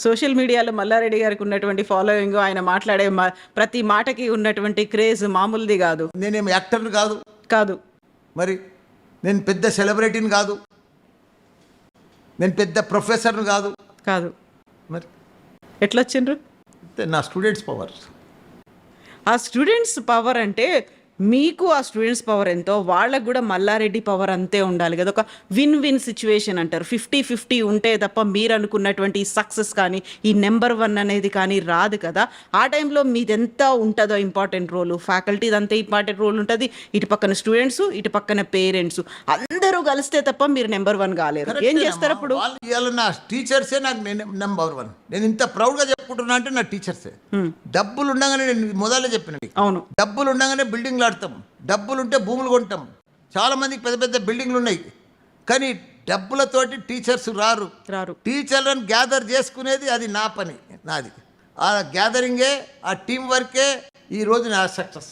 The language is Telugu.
సోషల్ మీడియాలో మల్లారెడ్డి గారికి ఉన్నటువంటి ఫాలోయింగ్ ఆయన మాట్లాడే మా- ప్రతి మాటకి ఉన్నటువంటి క్రేజ్ మామూలుది కాదు. నేనేం యాక్టర్ని కాదు. కాదు. మరి నేను పెద్ద సెలబ్రిటీని కాదు. నేను పెద్ద ప్రొఫెసర్ని కాదు. కాదు. మరి ఎట్లొచ్చిండ్రు? అంతే నా స్టూడెంట్స్ పవర్ ఆ స్టూడెంట్స్ పవర్ అంటే మీకు ఆ స్టూడెంట్స్ పవర్ ఎంతో వాళ్ళకు కూడా మల్లారెడ్డి పవర్ అంతే ఉండాలి కదా. ఒక విన్ విన్ సిచ్యువేషన్ అంటారు. ఫిఫ్టీ ఫిఫ్టీ ఉంటే తప్ప మీరు అనుకున్నటువంటి సక్సెస్ కానీ ఈ నెంబర్ వన్ అనేది కానీ రాదు కదా. ఆ టైంలో మీదెంత ఎంత ఉంటుందో ఇంపార్టెంట్ రోల్ ఫ్యాకల్టీది అంతే ఇంపార్టెంట్ రోల్ ఉంటుంది. ఇటు పక్కన స్టూడెంట్స్ ఇటు పక్కన పేరెంట్స్ అందరూ కలిస్తే తప్ప మీరు నెంబర్ వన్ కాలేరు. ఏం చేస్తారు అప్పుడు? వాళ్ళు ఇవాళ నా టీచర్సే నాకు నెంబర్ వన్. నేను ఇంత ప్రౌడ్గా చెప్పుకుంటున్నా అంటే నా టీచర్సే. డబ్బులు ఉండగానే నేను మొదలే చెప్పిన నీకు. అవును. డబ్బులు ఉండగానే బిల్డింగ్లు ఆడతాం. డబ్బులు ఉంటే భూములు కొంటాం. చాలా మందికి పెద్ద పెద్ద బిల్డింగ్లు ఉన్నాయి. కానీ డబ్బులతోటి టీచర్స్ రారు. రారు. టీచర్లను గ్యాదర్ చేసుకునేది అది నా పని నాది. ఆ గ్యాదరింగే ఆ టీం వర్కే ఈరోజు నా సక్సెస్.